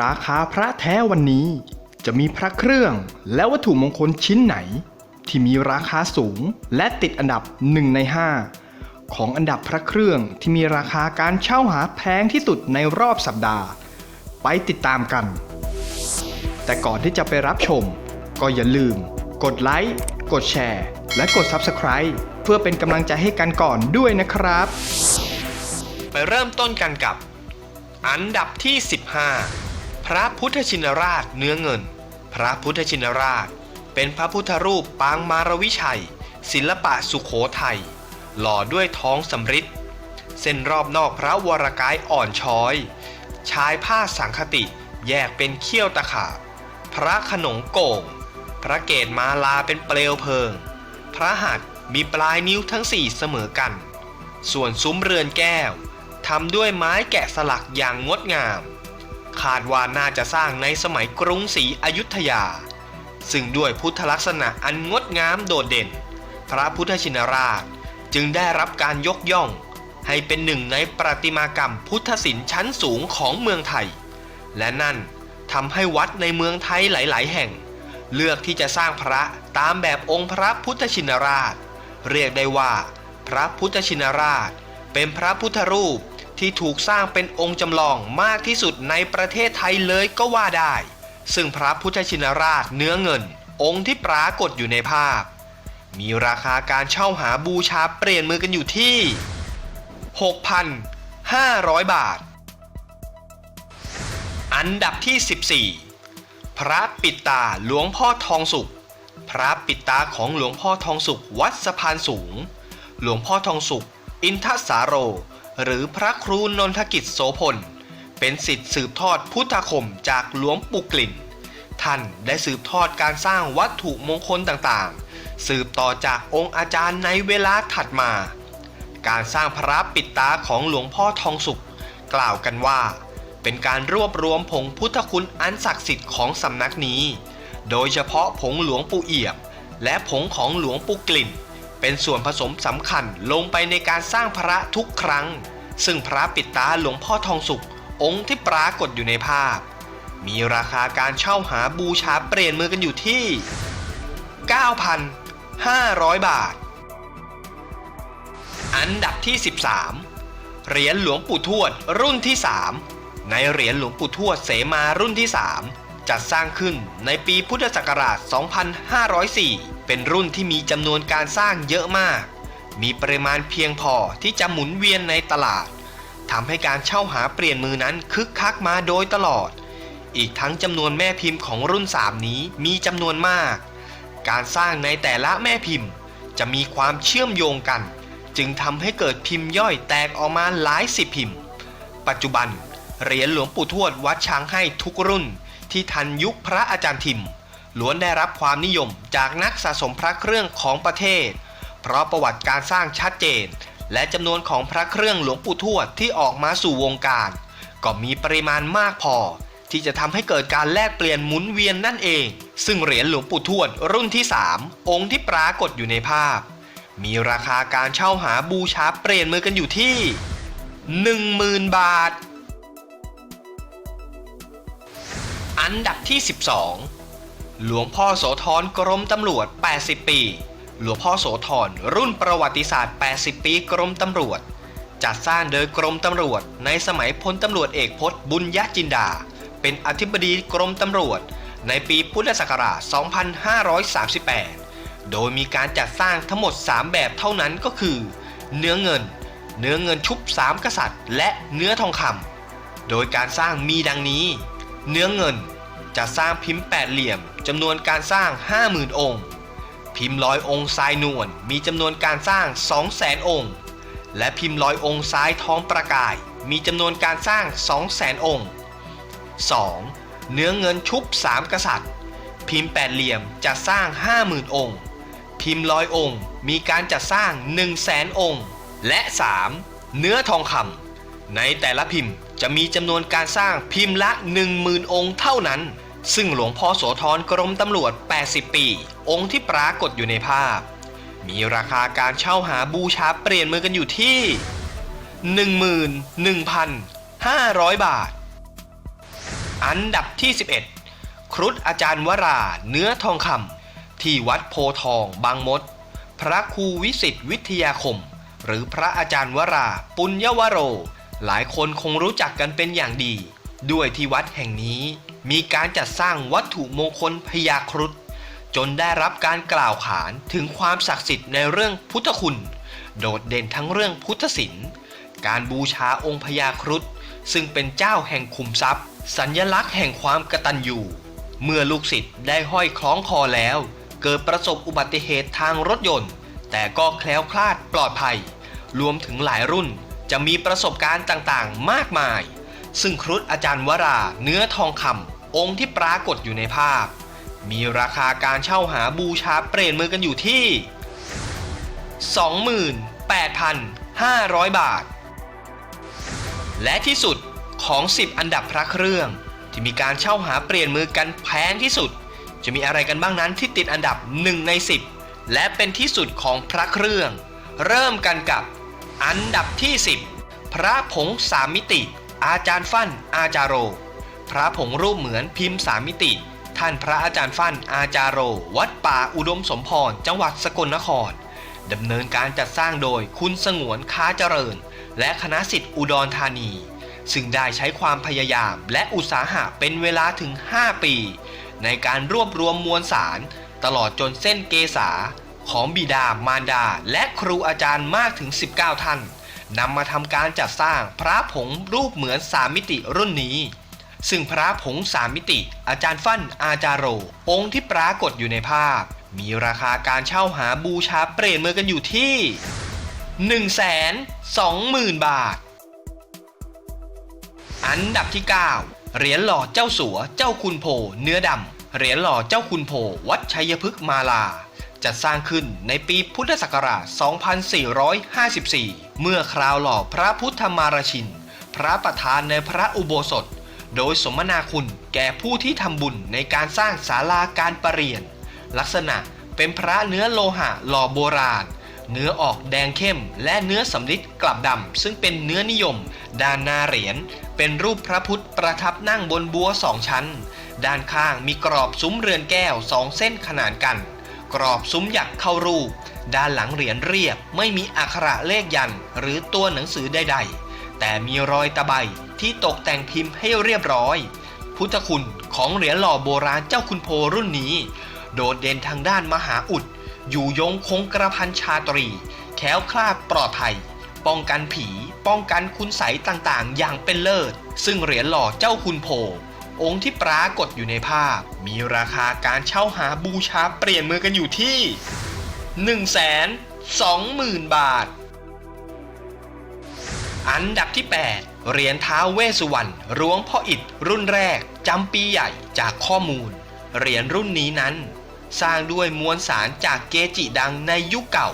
ราคาพระแท้วันนี้ จะมีพระเครื่องและวัตถุมงคลชิ้นไหน ที่มีราคาสูงและติดอันดับหนึ่งใน 5 ของอันดับพระเครื่องที่มีราคาการเช่าหาแพงที่สุดในรอบสัปดาห์ ไปติดตามกัน แต่ก่อนที่จะไปรับชม ก็อย่าลืม กดไลค์กดแชร์และกด Subscribe เพื่อเป็นกำลังใจให้กันก่อนด้วยนะครับ ไปเริ่มต้นกันกับ อันดับที่ 15 พระพุทธชินราชเนื้อเงิน พระพุทธชินราช เป็นพระพุทธรูปปางมารวิชัย ศิลปะสุโขทัย หล่อด้วยท้องสำริดเส้นรอบนอกพระวรกายอ่อนช้อย ชายผ้าสังคติแยกเป็นเขี้ยวตะขาบ พระขนงโก่ง พระเกศมาลาเป็นเปลวเพลิง พระหัตถ์มีปลายนิ้วทั้งสี่เสมอกัน ส่วนซุ้มเรือนแก้วทำด้วยไม้แกะสลักอย่างงดงาม คาดว่าน่าจะสร้างในสมัยกรุงศรีอยุธยา ซึ่งด้วยพุทธลักษณะอันงดงามโดดเด่น พระพุทธชินราชจึงได้รับการยกย่อง ให้เป็นหนึ่งในประติมากรรมพุทธศิลป์ชั้นสูงของเมืองไทย และนั่นทำให้วัดในเมืองไทยหลาย ๆ แห่ง เลือกที่จะสร้างพระตามแบบองค์พระพุทธชินราช เรียกได้ว่า พระพุทธชินราช เป็นพระพุทธรูป ที่ถูกสร้างเป็นองค์จำลองมากที่สุดในประเทศไทยเลยก็ว่าได้ ซึ่งพระพุทธชินราชเนื้อเงิน องค์ที่ปรากฏอยู่ในภาพ มีราคาการเช่าหาบูชาเปลี่ยนมือกันอยู่ที่ 6,500 บาท อันดับที่ 14 พระปิดตาหลวงพ่อทองสุข พระปิดตาของหลวงพ่อทองสุขวัดสะพานสูง หลวงพ่อทองสุข อินทสาโร หรือพระครูนนทกิจโสพล เป็นสิทธิ์สืบทอดพุทธคมจากหลวงปู่กลิ่น ท่านได้สืบทอดการสร้างวัตถุมงคลต่างๆ สืบต่อจากองค์อาจารย์ในเวลาถัดมา การสร้างพระปิดตาของหลวงพ่อทองสุข กล่าวกันว่า เป็นการรวบรวมผงพุทธคุณอันศักดิ์สิทธิ์ของสำนักนี้ โดยเฉพาะผงหลวงปู่เอี่ยมและผงของหลวงปู่กลิ่นเป็นส่วนผสมสำคัญลงไปในการสร้างพระทุกครั้ง ซึ่งพระปิดตาหลวงพ่อทองสุของค์ที่ปรากฏอยู่ในภาพ มีราคาการเช่าหาบูชาเปลี่ยนมือกันอยู่ที่ 9,500 บาท อันดับที่ 13 เหรียญหลวงปู่ทวดรุ่นที่ 3 ในเหรียญหลวงปู่ทวดเสมารุ่นที่ 3 จัดสร้างขึ้นในปีพุทธศักราช 2504 เป็นรุ่นที่มีจำนวนการสร้างเยอะมาก มีปริมาณเพียงพอที่จะหมุนเวียนในตลาดทำให้การเช่าหาเปลี่ยนมือนั้นคึกคักมาโดยตลอด อีกทั้งจำนวนแม่พิมพ์ของรุ่น 3 นี้มีจำนวนมาก การสร้างในแต่ละแม่พิมพ์ จะมีความเชื่อมโยงกัน จึงทำให้เกิดพิมพ์ย่อยแตกออกมาหลายสิบพิมพ์ ปัจจุบันเหรียญหลวงปู่ทวดวัดช้างให้ทุกรุ่น ที่ทันยุคพระอาจารย์ทิมล้วนได้รับความนิยมจากนักสะสมพระเครื่องของประเทศ เพราะประวัติการสร้างชัดเจน และจำนวนของพระเครื่องหลวงปู่ทวดที่ออกมาสู่วงการ ก็มีปริมาณมากพอ ที่จะทำให้เกิดการแลกเปลี่ยนหมุนเวียนนั่นเอง ซึ่งเหรียญหลวงปู่ทวดรุ่นที่ 3 องค์ที่ปรากฏอยู่ในภาพ มีราคาการเช่าหาบูชาเปลี่ยนมือกันอยู่ที่ 10,000 บาท อันดับที่ 12 หลวงพ่อโสธรกรมตำรวจ 80 ปี หลวงพ่อโสธรรุ่นประวัติศาสตร์ 80 ปีกรมตำรวจ จัดสร้างโดยกรมตำรวจ ในสมัยพลตำรวจเอกพจน์บุญยจินดา เป็นอธิบดีกรมตำรวจ ในปีพุทธศักราช 2538 โดยมีการจัดสร้างทั้งหมด 3 แบบเท่านั้นก็คือ เนื้อเงิน เนื้อเงินชุบ 3 กษัตริย์ และเนื้อทองคำโดยการสร้างมีดังนี้ เนื้อเงินจะสร้างพิมพ์แปดเหลี่ยมจำนวนการสร้าง 50,000 องค์ พิมพ์ร้อยองค์ทรายนวลมีจำนวนการสร้าง 200,000 องค์ และพิมพ์ร้อยองค์ซ้ายทองประกาย มีจำนวนการสร้าง 200,000 องค์ 2. เนื้อเงินชุบ 3 กษัตริย์ พิมพ์แปดเหลี่ยมจะสร้าง 50,000 องค์ พิมพ์ร้อยองค์มีการจัดสร้าง 1 0 0 0 0แสนองค์ และ 3. เนื้อทองคำในแต่ละพิมพ์จะมีจำนวนการสร้างพิมพ์ละ 10,000 องค์เท่านั้น ซึ่งหลวงพ่อโสธรกรมตำรวจ 80 ปี องค์ที่ปรากฏอยู่ในภาพ มีราคาการเช่าหาบูชาเปลี่ยนมือกันอยู่ที่ 11,500 บาท อันดับที่ 11 ครุฑอาจารย์วรา เนื้อทองคำที่วัดโพทอง บางมด พระครูวิสิตวิทยาคม หรือพระอาจารย์วรา ปุญญวโร หลายคนคงรู้จักกันเป็นอย่างดี ด้วยที่วัดแห่งนี้ มีการจัดสร้างวัตถุมงคลพญาครุฑจนได้รับการกล่าวขานถึงความศักดิ์สิทธิ์ในเรื่องพุทธคุณ โดดเด่นทั้งเรื่องพุทธศิลป์ การบูชาองค์พญาครุฑซึ่งเป็นเจ้าแห่งขุมทรัพย์ สัญลักษณ์แห่งความกตัญญูเมื่อลูกศิษย์ได้ห้อยคล้องคอแล้ว เกิดประสบอุบัติเหตุทางรถยนต์ แต่ก็แคล้วคลาดปลอดภัย รวมถึงหลายรุ่นจะมีประสบการณ์ต่างๆ มากมาย ซึ่งครุฑอาจารย์วราเนื้อทองคำ องค์ที่ปรากฏอยู่ในภาพ มีราคาการเช่าหาบูชาเปลี่ยนมือกันอยู่ที่ 28,500 บาท และที่สุดของ 10 อันดับพระเครื่อง ที่มีการเช่าหาเปลี่ยนมือกันแพงที่สุด จะมีอะไรกันบ้างนั้นที่ติดอันดับ 1 ใน 10 และเป็นที่สุดของพระเครื่อง เริ่มกันกับอันดับที่ 10 พระผงสามมิติ อาจารย์ฟั่นอาจารโร พระผงรูปเหมือนพิมพ์สามมิติ ท่านพระอาจารย์ฟั่นอาจารโร วัดป่าอุดมสมพร จังหวัดสกลนครดำเนินการจัดสร้างโดยคุณสงวนค้าเจริญ และคณะสิทธิ์อุดรธานี ซึ่งได้ใช้ความพยายามและอุตสาหะเป็นเวลาถึง 5 ปี ในการรวบรวมมวลสาร ตลอดจนเส้นเกษาของบิดามารดา และครูอาจารย์มากถึง 19 ท่านนำมาทำการจัดสร้างพระผงรูปเหมือนสามมิติรุ่นนี้ ซึ่งพระผงสามมิติ อาจารย์ฟั่นอาจารโร องค์ที่ปรากฏอยู่ในภาพ มีราคาการเช่าหาบูชาเปลี่ยนมือกันอยู่ที่ 120,000 บาท อันดับที่ 9 เหรียญหล่อเจ้าสัวเจ้าคุณโพ เนื้อดำเหรียญหล่อเจ้าคุณโพ วัดชัยพฤกษ์มาลาจัดสร้างขึ้นในปีพุทธศักราช 2454 เมื่อคราวหล่อพระพุทธมารชิน พระประธานในพระอุโบสถ โดยสมนาคุณแก่ผู้ที่ทำบุญในการสร้างศาลาการประเรียน ลักษณะเป็นพระเนื้อโลหะหล่อโบราณ เนื้อออกแดงเข้มและเนื้อสำริดกลับดำซึ่งเป็นเนื้อนิยม ด้านหน้าเหรียญเป็นรูปพระพุทธประทับนั่งบนบัวสองชั้น ด้านข้างมีกรอบซุ้มเรือนแก้วสองเส้นขนานกัน กรอบซุ้มหยักเข้ารูป ด้านหลังเหรียญเรียบไม่มีอักขระเลขยันหรือตัวหนังสือใดๆ แต่มีรอยตะไบ ที่ตกแต่งพิมพ์ให้เรียบร้อย พุทธคุณของเหรียญหล่อโบราณเจ้าคุณโพรุ่นนี้ โดดเด่นทางด้านมหาอุด อยู่ยงคงกระพันชาตรี แค้วคลาดปลอดภัย ป้องกันผี ป้องกันคุณใสยต่างๆ อย่างเป็นเลิศ ซึ่งเหรียญหล่อเจ้าคุณโพองค์ที่ปรากฏอยู่ในภาพ มีราคาการเช่าหาบูชาเปลี่ยนมือกันอยู่ที่ 120,000 บาท อันดับที่ 8 เหรียญท้าเวสุวรรณหลวงพ่ออิฐรุ่นแรกจำปีใหญ่จากข้อมูล เหรียญรุ่นนี้นั้น สร้างด้วยมวลสารจากเกจิดังในยุคเก่า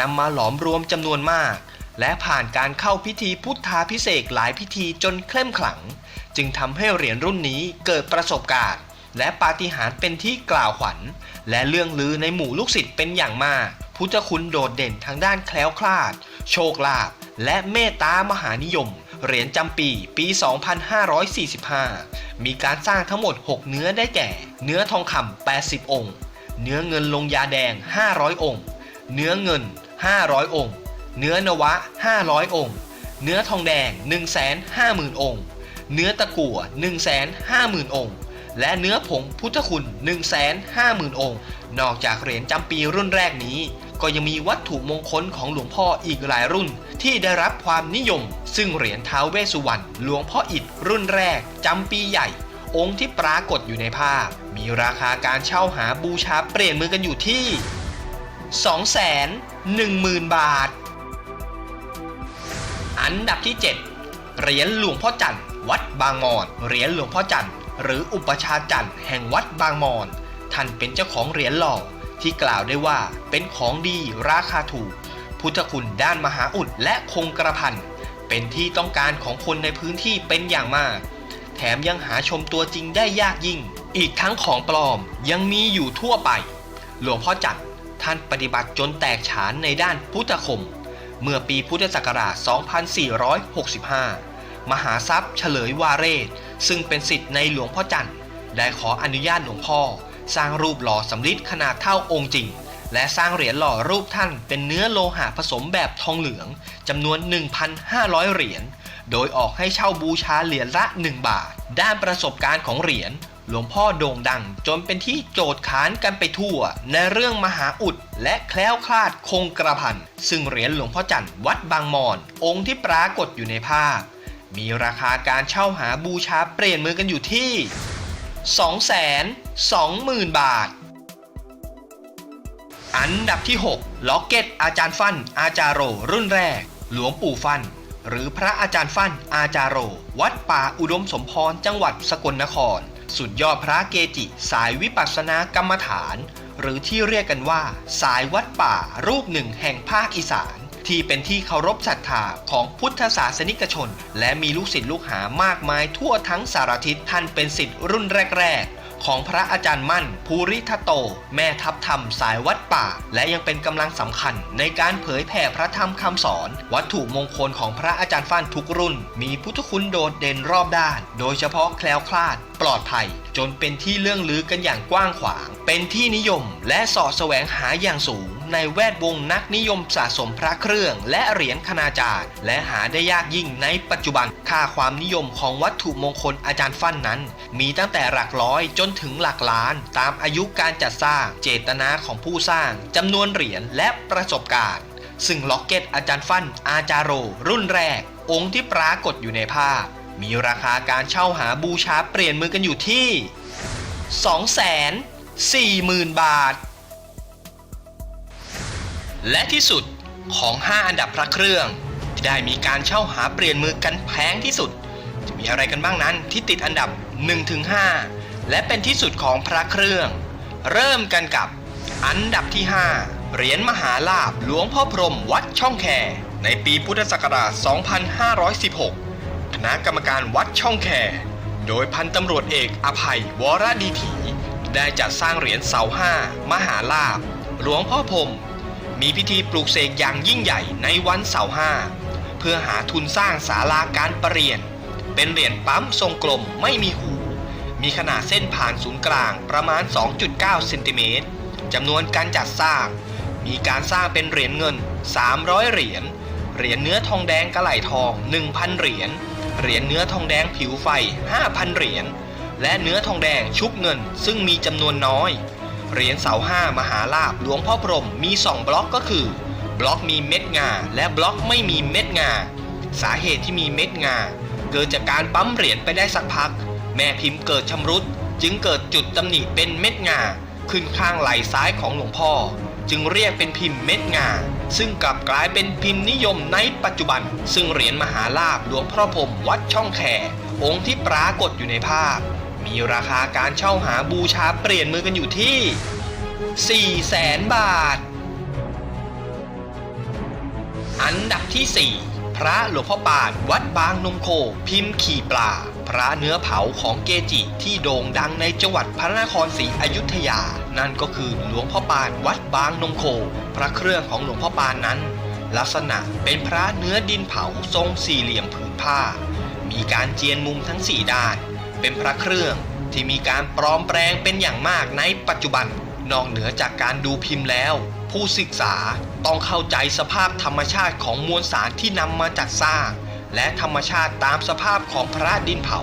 นำมาหลอมรวมจำนวนมาก และผ่านการเข้าพิธีพุทธาพิเศษหลายพิธีจนเคล่มขลัง จึงทำให้เหรียญรุ่นนี้เกิดประสบการณ์ และปาฏิหาริย์เป็นที่กล่าวขวัญ และเรื่องลือในหมู่ลูกศิษย์เป็นอย่างมาก พุทธคุณโดดเด่นทางด้านแคล้วคลาด โชคลาภและเมตตามหานิยม เหรียญจำปีปี 2545 มีการสร้างทั้งหมด 6 เนื้อได้แก่ เนื้อทองคำ80 องค์ เนื้อเงินลงยาแดง 500 องค์ เนื้อเงิน 500 องค์ เนื้อนวะ 500 องค์ เนื้อทองแดง 150,000 องค์ เนื้อตะกั่ว 150,000 องค์ และเนื้อผงพุทธคุณ 150,000 องค์ นอกจากเหรียญจำปีรุ่นแรกนี้ ก็ยังมีวัตถุมงคลของหลวงพ่ออีกหลายรุ่น ที่ได้รับความนิยม ซึ่งเหรียญท้าวเวสุวรรณหลวงพ่ออิฐรุ่นแรกจำปีใหญ่ องค์ที่ปรากฏอยู่ในภาพ มีราคาการเช่าหาบูชาเปลี่ยนมือกันอยู่ที่ 210,000 บาท อันดับที่ 7 เหรียญหลวงพ่อจันทร์วัดบางมอนเหรียญหลวงพ่อจันทร์หรืออุปชาจันทร์แห่งวัดบางมอนท่านเป็นเจ้าของเหรียญหล่อ ที่กล่าวได้ว่าเป็นของดีราคาถูก พุทธคุณด้านมหาอุดและคงกระพันเป็นที่ต้องการของคนในพื้นที่เป็นอย่างมาก แถมยังหาชมตัวจริงได้ยากยิ่ง อีกทั้งของปลอมยังมีอยู่ทั่วไป หลวงพ่อจันทร์ท่านปฏิบัติจนแตกฉานในด้านพุทธคม เมื่อปีพุทธศักราช 2465 มหาทรัพย์เฉลยวาเรศ ซึ่งเป็นสิทธิ์ในหลวงพ่อจันทร์ได้ขออนุญาตหลวงพ่อ สร้างรูปหล่อสำริดขนาดเท่าองค์จริง และสร้างเหรียญหล่อรูปท่านเป็นเนื้อโลหะผสมแบบทองเหลืองจำนวน 1,500 เหรียญ โดยออกให้เช่าบูชาเหรียญละ 1 บาท ด้านประสบการณ์ของเหรียญหลวงพ่อโด่งดัง จนเป็นที่โจทย์ขานกันไปทั่ว ในเรื่องมหาอุดและแคล้วคลาดคงกระพัน ซึ่งเหรียญหลวงพ่อจันทร์วัดบางมอน องค์ที่ปรากฏอยู่ในภาพ มีราคาการเช่าหาบูชาเปลี่ยนมือกันอยู่ที่ 20,000 บาท อันดับที่ 6 ล็อกเก็ตอาจารย์ฟัน อาจารโร รุ่นแรก หลวงปู่ฟัน หรือพระอาจารย์ฟัน อาจารโร วัดป่าอุดมสมพรจังหวัดสกลนคร สุดยอดพระเกจิ สายวิปัสสนากรรมฐาน หรือที่เรียกกันว่า สายวัดป่ารูปหนึ่งแห่งภาคอีสานที่เป็นที่เคารพศรัทธาของพุทธศาสนิกชน และมีลูกศิษย์ลูกหามากมายทั่วทั้งสารทิศท่านเป็นศิษย์รุ่นแรก ๆ ของพระอาจารย์มั่น ภูริทัตโต แม่ทัพธรรมสายวัดป่า และยังเป็นกำลังสำคัญ ในการเผยแผ่พระธรรมคำสอน วัตถุมงคลของพระอาจารย์ฟั่นทุกรุ่น มีพุทธคุณโดดเด่นรอบด้าน โดยเฉพาะแคล้วคลาด ปลอดภัย จนเป็นที่เลื่องลือกันอย่างกว้างขวาง เป็นที่นิยมและสอแสวงหาอย่างสูง ในแวดวงนักนิยมสะสมพระเครื่อง และเหรียญคณาจารย์ และหาได้ยากยิ่งในปัจจุบัน ค่าความนิยมของวัตถุมงคลอาจารย์ฟั่นนั้น มีตั้งแต่หลักร้อยจนถึงหลักล้าน ตามอายุการจัดสร้าง เจตนาของผู้สร้างจำนวนเหรียญและประสบการณ์ ซึ่งล็อกเก็ตอาจารย์ฟั่นอาจารโร รุ่นแรก องค์ที่ปรากฏอยู่ในภาพ มีราคาการเช่าหาบูชาเปลี่ยนมือกันอยู่ที่ 240,000 บาท และที่สุดของ 5 อันดับพระเครื่อง ที่ได้มีการเช่าหาเปลี่ยนมือกันแพงที่สุด จะมีอะไรกันบ้างนั้นที่ติดอันดับ 1-5 และเป็นที่สุดของพระเครื่อง เริ่มกันกับอันดับที่ 5 เหรียญมหาลาบหลวงพ่อพรมวัดช่องแค ในปีพุทธศักราช 2516 คณะกรรมการวัดช่องแค โดยพันตำรวจเอกอภัยวรดีถี ได้จัดสร้างเหรียญเสาห้ามหาลาบ หลวงพ่อพรม มีพิธีปลูกเสกอย่างยิ่งใหญ่ในวันเสาร์ห้าเพื่อหาทุนสร้างศาลาการประเรียน เป็นเหรียญปั๊มทรงกลมไม่มีหู มีขนาดเส้นผ่านศูนย์กลางประมาณ 2.9เซนติเมตรจำนวนการจัดสร้าง มีการสร้างเป็นเหรียญเงิน 300 เหรียญ เหรียญเนื้อทองแดงกระไหลทอง 1,000 เหรียญ เหรียญเนื้อทองแดงผิวไฟ 5,000 เหรียญ และเนื้อทองแดงชุบเงินซึ่งมีจำนวนน้อย เหรียญเสาห้ามหาลาบหลวงพ่อพรหมมี 2 บล็อกก็คือ บล็อกมีเม็ดงา และบล็อกไม่มีเม็ดงา สาเหตุที่มีเม็ดงา เกิดจากการปั๊มเหรียญไปได้สักพัก แม่พิมพ์เกิดชำรุด จึงเกิดจุดตำหนิเป็นเม็ดงา ขึ้นข้างไหล่ซ้ายของหลวงพ่อ จึงเรียกเป็นพิมพ์เม็ดงา ซึ่งกลับกลายเป็นพิมพ์นิยมในปัจจุบัน ซึ่งเหรียญมหาลาบหลวงพ่อพรหมวัดช่องแคองค์ที่ปรากฏอยู่ในภาพ มีราคาการเช่าหาบูชาเปลี่ยนมือกันอยู่ที่4แสนบาท อันดับที่ 4 พระหลวงพ่อปานวัดบางนมโค พิมพ์ขี่ปลา พระเนื้อเผาของเกจิที่โด่งดังในจังหวัดพระนครศรีอยุธยา นั่นก็คือหลวงพ่อปานวัดบางนมโค พระเครื่องของหลวงพ่อปานนั้น ลักษณะเป็นพระเนื้อดินเผาทรงสี่เหลี่ยมผืนผ้า มีการเจียนมุมทั้งสี่ด้าน เป็นพระเครื่องที่มีการปลอมแปลงเป็นอย่างมากในปัจจุบัน นอกเหนือจากการดูพิมพ์แล้ว ผู้ศึกษาต้องเข้าใจสภาพธรรมชาติของมวลสารที่นำมาจัดสร้าง และธรรมชาติตามสภาพของพระดินเผา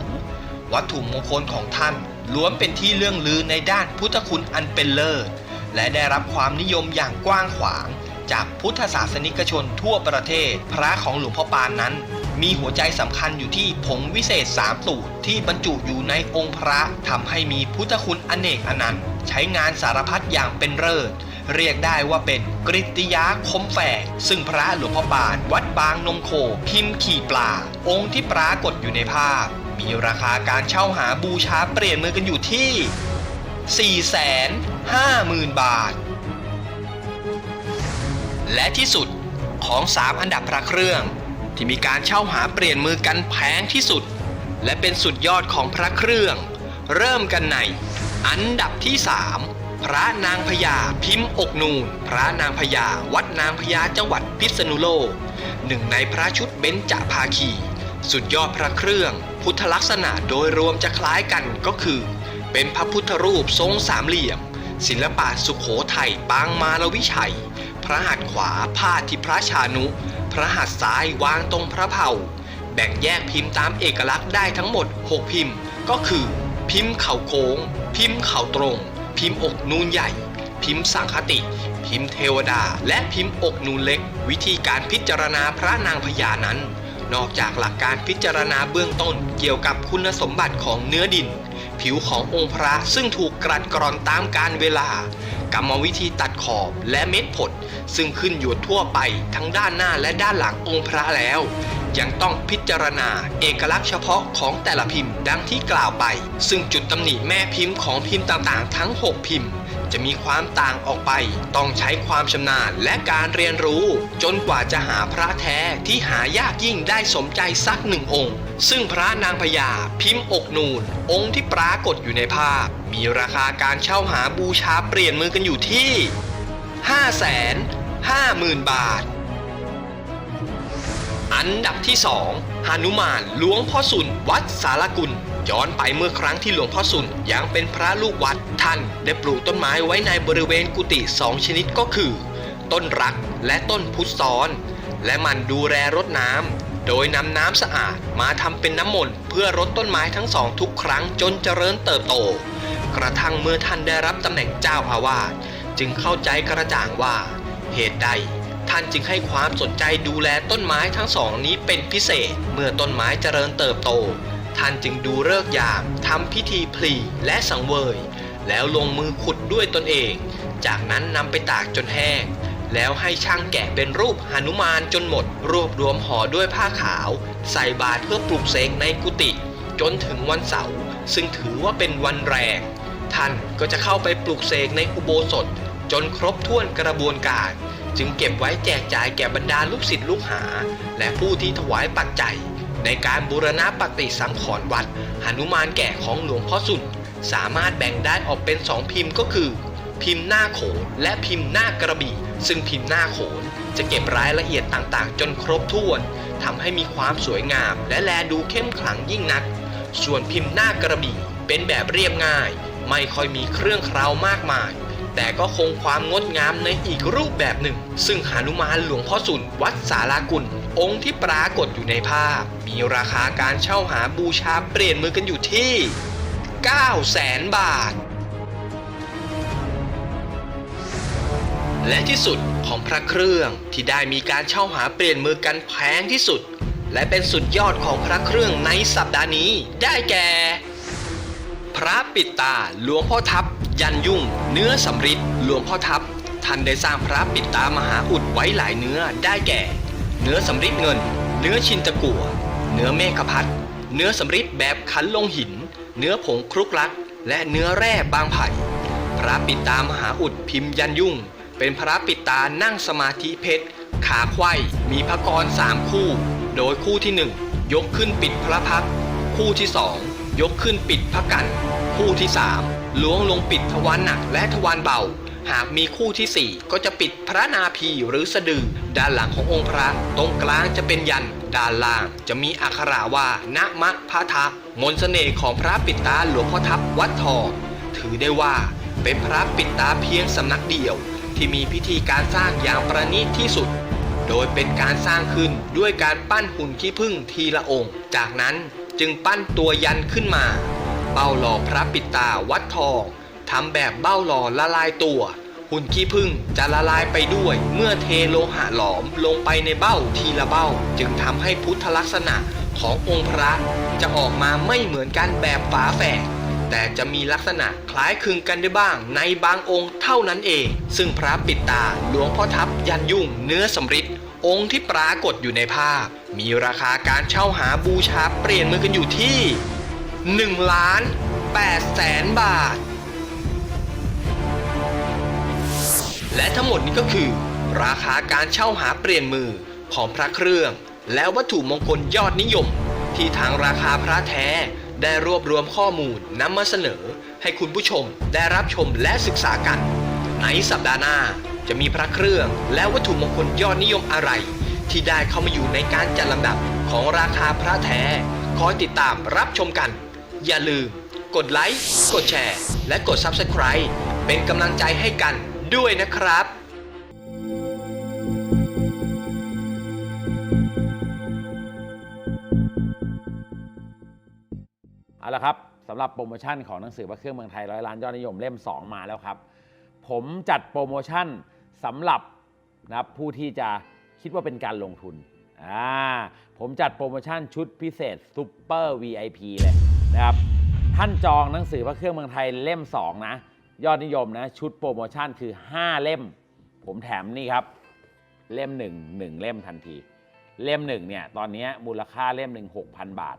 วัตถุมงคลของท่านล้วนเป็นที่เรื่องลือในด้านพุทธคุณอันเป็นเลิศและได้รับความนิยมอย่างกว้างขวาง จากพุทธศาสนิกชนทั่วประเทศ พระของหลวงพ่อปานนั้น มีหัวใจสำคัญอยู่ที่ผงวิเศษสามสูตรที่บรรจุอยู่ในองค์พระทำให้มีพุทธคุณอเนกอนันต์ ใช้งานสารพัดอย่างเป็นเลิศเรียกได้ว่าเป็นกริตยาคมแฝก ซึ่งพระหลวงพ่อปานวัดบางนมโคพิมพ์ขี่ปลา องค์ที่ปรากฏอยู่ในภาพ มีราคาการเช่าหาบูชาเปลี่ยนมือกันอยู่ที่ 450,000 บาท และที่สุดของ 3 อันดับพระเครื่อง ที่มีการเช่าหาเปลี่ยนมือกันแพงที่สุด และเป็นสุดยอดของพระเครื่อง เริ่มกันใน อันดับที่ 3 พระนางพญาพิมพ์อกนูน พระนางพญาวัดนางพญาจังหวัดพิษณุโลกหนึ่งในพระชุดเบญจภาคี สุดยอดพระเครื่อง พุทธลักษณะโดยรวมจะคล้ายกันก็คือ เป็นพระพุทธรูปทรงสามเหลี่ยม ศิลปะสุขโขทัยปางมารวิชัย พระหัตถ์ขวาพาดที่พระชานุ พระหัตถ์ซ้ายวางตรงพระเผ่า แบ่งแยกพิมพ์ตามเอกลักษณ์ได้ทั้งหมด 6 พิมพ์ ก็คือ พิมพ์เข่าโค้ง พิมพ์เข่าตรง พิมพ์อกนูนใหญ่ พิมพ์สังคติ พิมพ์เทวดา และพิมพ์อกนูนเล็ก วิธีการพิจารณาพระนางพญานั้น นอกจากหลักการพิจารณาเบื้องต้นเกี่ยวกับคุณสมบัติของเนื้อดิน ผิวขององค์พระซึ่งถูกกรัดกร่อนตามกาลเวลา กรรมวิธีตัดขอบและเม็ดผล ซึ่งขึ้นอยู่ทั่วไปทั้งด้านหน้าและด้านหลังองค์พระแล้ว ยังต้องพิจารณาเอกลักษณ์เฉพาะของแต่ละพิมพ์ดังที่กล่าวไป ซึ่งจุดตำหนิแม่พิมพ์ของพิมพ์ต่างๆ ทั้ง 6 พิมพ์ จะมีความต่างออกไป ต้องใช้ความชำนาญและการเรียนรู้ จนกว่าจะหาพระแท้ที่หายากยิ่งได้สมใจสักหนึ่งองค์ ซึ่งพระนางพญาพิมพ์อกนูน องค์ที่ปรากฏอยู่ในภาพ มีราคาการเช่าหาบูชาเปลี่ยนมือกันอยู่ที่ 5 5 0 0 0 0 บาทอันดับที่ 2หานุมานหลวงพ่อสุนวัดสารกุล ย้อนไปเมื่อครั้งที่หลวงพ่อสุนยังเป็นพระลูกวัดท่านได้ปลูกต้นไม้ไว้ในบริเวณกุฏิสองชนิดก็คือ ต้นรักและต้นพุทธซ้อน และมันดูแลรดน้ำโดยนำน้ำสะอาดมาทำเป็นน้ำมนต์เพื่อรดต้นไม้ทั้งสองทุกครั้งจนเจริญเติบโต กระทั่งเมื่อท่านได้รับตำแหน่งเจ้าอาวาสจึงเข้าใจกระจ่างว่า เหตุใดท่านจึงให้ความสนใจดูแลต้นไม้ทั้งสองนี้เป็นพิเศษ เมื่อต้นไม้เจริญเติบโต ท่านจึงดูเลิกยามทำพิธีพลีและสังเวย แล้วลงมือขุดด้วยตนเอง จากนั้นนำไปตากจนแห้ง แล้วให้ช่างแกะเป็นรูปหนุมานจนหมด รวบรวมห่อด้วยผ้าขาว ใส่บาตรเพื่อปลูกเสกในกุฏิจนถึงวันเสาร์ซึ่งถือว่าเป็นวันแรง ท่านก็จะเข้าไปปลูกเสกในอุโบสถ จนครบถ้วนกระบวนการ จึงเก็บไว้แจกจ่ายแก่บรรดาลูกศิษย์ลูกหา และผู้ที่ถวายปัจจัย ในการบูรณะปฏิสังขรณ์วัดหนุมานแก่ของหลวงพ่อสุนสามารถแบ่งได้ออกเป็นสองพิมพ์ก็คือ พิมพ์หน้าโขนและพิมพ์หน้ากระบี่ ซึ่งพิมพ์หน้าโขนจะเก็บรายละเอียดต่างๆ จนครบถ้วนทำให้มีความสวยงาม และแลดูเข้มขลังยิ่งนัก ส่วนพิมพ์หน้ากระบี่เป็นแบบเรียบง่าย ไม่ค่อยมีเครื่องคราวมากมาย แต่ก็คงความงดงามในอีกรูปแบบหนึ่ง ซึ่งหานุมานหลวงพ่อสุนวัดสารากุล องค์ที่ปรากฏอยู่ในภาพ มีราคาการเช่าหาบูชาเปลี่ยนมือกันอยู่ที่9แสนบาท และที่สุดของพระเครื่องที่ได้มีการเช่าหาเปลี่ยนมือกันแพงที่สุด และเป็นสุดยอดของพระเครื่องในสัปดาห์นี้ ได้แก่ พระปิดตาหลวงพ่อทับยันยุ่ง เนื้อสำริดหลวงพ่อทับท่านได้สร้างพระปิดตามหาอุดไว้หลายเนื้อได้แก่ เนื้อสำริดเงิน เนื้อชินตะกัวเนื้อเมฆพัด เนื้อสำริดแบบขันลงหิน เนื้อผงครุกลักและเนื้อแร่บางไผ่ พระปิดตามหาอุดพิมพ์ยันยุ่ง เป็นพระปิดตานั่งสมาธิเพชร ขาไขว้มีพระกรสามคู่ โดยคู่ที่หนึ่งยกขึ้นปิดพระพัก คู่ที่สองยกขึ้นปิดพระกัน คู่ที่สามล้วงลงปิดทวารหนักและทวารเบา หากมีคู่ที่สี่ก็จะปิดพระนาภีหรือสะดือ ด้านหลังขององค์พระ ตรงกลางจะเป็นยัน ด้านล่างจะมีอักขระว่านะมะพะทะ มนต์เสน่ห์ของพระปิดตาหลวงพ่อทับวัดทองถือได้ว่าเป็นพระปิดตาเพียงสำนักเดียว ที่มีพิธีการสร้างอย่างประณีตที่สุด โดยเป็นการสร้างขึ้นด้วยการปั้นหุ่นขี้ผึ้งทีละองค์ จากนั้นจึงปั้นตัวยันขึ้นมาเบ้าหล่อพระปิดตาวัดทอง ทำแบบเบ้าหล่อละลายตัว หุ่นขี้ผึ้งจะละลายไปด้วย เมื่อเทโลหะหลอมลงไปในเบ้าทีละเบ้า จึงทำให้พุทธลักษณะขององค์พระจะออกมาไม่เหมือนกันแบบฝาแฝดแต่จะมีลักษณะคล้ายคลึงกันได้บ้างในบางองค์เท่านั้นเอง ซึ่งพระปิดตาหลวงพ่อทับยันยุ่งเนื้อสำริดองค์ที่ปรากฏอยู่ในภาพ มีราคาการเช่าหาบูชาเปลี่ยนมือกันอยู่ที่ 1 ล้าน8แสนบาท และทั้งหมดนี้ก็คือ ราคาการเช่าหาเปลี่ยนมือของพระเครื่อง และวัตถุมงคลยอดนิยม ที่ทางราคาพระแท้ได้รวบรวมข้อมูลนำมาเสนอ ให้คุณผู้ชมได้รับชมและศึกษากัน ในสัปดาห์หน้าจะมีพระเครื่องและวัตถุมงคลยอดนิยมอะไร ที่ได้เข้ามาอยู่ในการจัดลำดับของราคาพระแท้คอยติดตามรับชมกัน อย่าลืม กดไลค์ กดแชร์ และกด Subscribe เป็นกำลังใจให้กัน ด้วยนะครับเอาละครับสำหรับโปรโมชั่นของหนังสือพระเครื่องเมืองไทยร้อยล้านยอดนิยมเล่ม 2 มาแล้วครับ ผมจัดโปรโมชั่นสำหรับนะครับผู้ที่จะคิดว่าเป็นการลงทุนอ่าผมจัดโปรโมชั่นชุดพิเศษซูเปอร์ VIP เลยนะครับ ท่านจองหนังสือพระเครื่องเมืองไทยเล่ม 2 นะ ยอดนิยมนะ ชุดโปรโมชั่นคือ 5 เล่ม ผมแถมนี่ครับ เล่มหนึ่งหนึ่งเล่มทันที เล่มหนึ่งเนี่ยตอนนี้มูลค่าเล่มหนึ่ง6,000บาท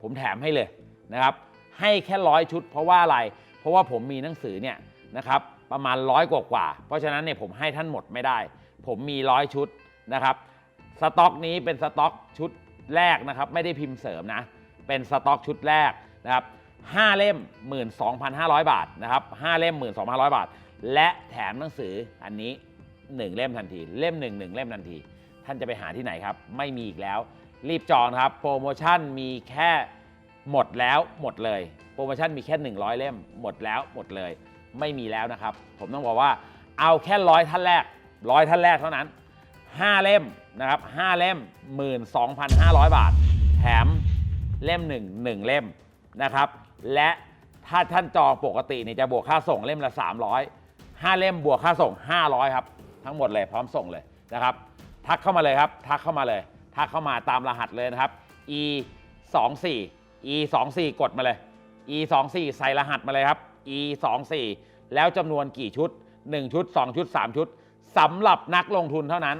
ผมแถมให้เลยนะครับ ให้แค่ร้อยชุด เพราะว่าอะไร เพราะว่าผมมีหนังสือเนี่ยนะครับประมาณร้อยกว่ากว่า เพราะฉะนั้นเนี่ยผมให้ท่านหมดไม่ได้ ผมมีร้อยชุดนะครับสต็อกนี้เป็นสต็อกชุดแรกนะครับ ไม่ได้พิมพ์เสริมนะ เป็นสต็อกชุดแรกนะครับ 5 เล่ม 12,500 บาทนะครับ5เล่ม 12,500 บาท และแถมหนังสืออันนี้ 1 เล่มทันที เล่ม 1 1 เล่มทันที ท่านจะไปหาที่ไหนครับ ไม่มีอีกแล้ว รีบจองครับ โปรโมชั่นมีแค่หมดแล้วหมดเลย โปรโมชั่นมีแค่ 100 เล่ม หมดแล้วหมดเลย ไม่มีแล้วนะครับ ผมต้องบอกว่าเอาแค่ร้อยท่านแรกร้อยท่านแรกเท่านั้น 5 เล่มนะครับ5เล่ม 12,500 บาท แถมเล่ม 1 1 เล่มนะครับ และถ้าท่านจองปกติเนี่ยจะบวกค่าส่งเล่มละ 300 5 เล่มบวกค่าส่ง 500 ครับ ทั้งหมดเลยพร้อมส่งเลยนะครับ ทักเข้ามาเลยครับ ทักเข้ามาเลย ทักเข้ามาตามรหัสเลยนะครับ e 2 4 e 2 4กดมาเลย e 2 4ใส่รหัสมาเลยครับ e 2 4แล้วจำนวนกี่ชุด 1 ชุด 2 ชุด 3 ชุดสำหรับนักลงทุนเท่านั้น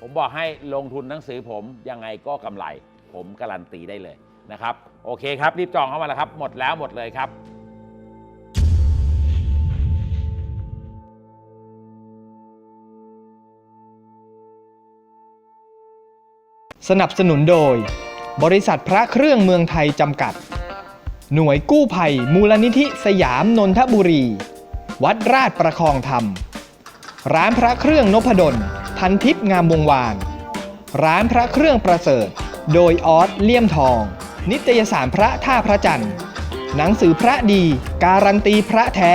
ผมบอกให้ลงทุนหนังสือผมยังไงก็กำไร ผมการันตีได้เลย นะครับ โอเคครับรีบจองเข้ามาแล้วครับ หมดแล้วหมดเลยครับสนับสนุนโดย บริษัทพระเครื่องเมืองไทยจำกัด หน่วยกู้ภัย มูลนิธิสยามนนทบุรี วัดราชประคองธรรม ร้านพระเครื่องนพดล พันทิพย์งามวงวาน ร้านพระเครื่องประเสริฐ โดยออสเลี่ยมทอง นิตยสารพระท่าพระจันทร์ หนังสือพระดี การันตีพระแท้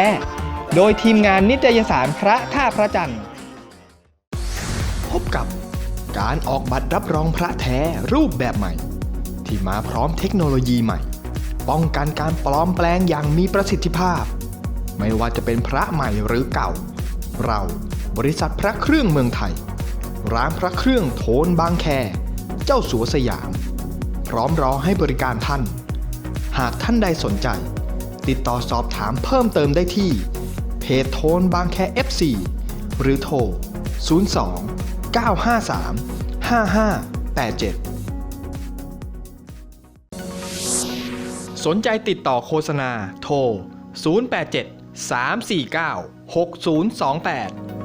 โดยทีมงานนิตยสารพระท่าพระจันทร์ พบกับการออกบัตรรับรองพระแท้รูปแบบใหม่ ที่มาพร้อมเทคโนโลยีใหม่ ป้องกันการปลอมแปลงอย่างมีประสิทธิภาพ ไม่ว่าจะเป็นพระใหม่หรือเก่า เราบริษัทพระเครื่องเมืองไทย ร้านพระเครื่องโทนบางแค เจ้าสัวสยาม พร้อมรอให้บริการท่าน หากท่านใดสนใจ ติดต่อสอบถามเพิ่มเติมได้ที่ เพจโทนบางแค FC หรือโทร 02 953 5587 สนใจติดต่อโฆษณาโทร 087 349 6028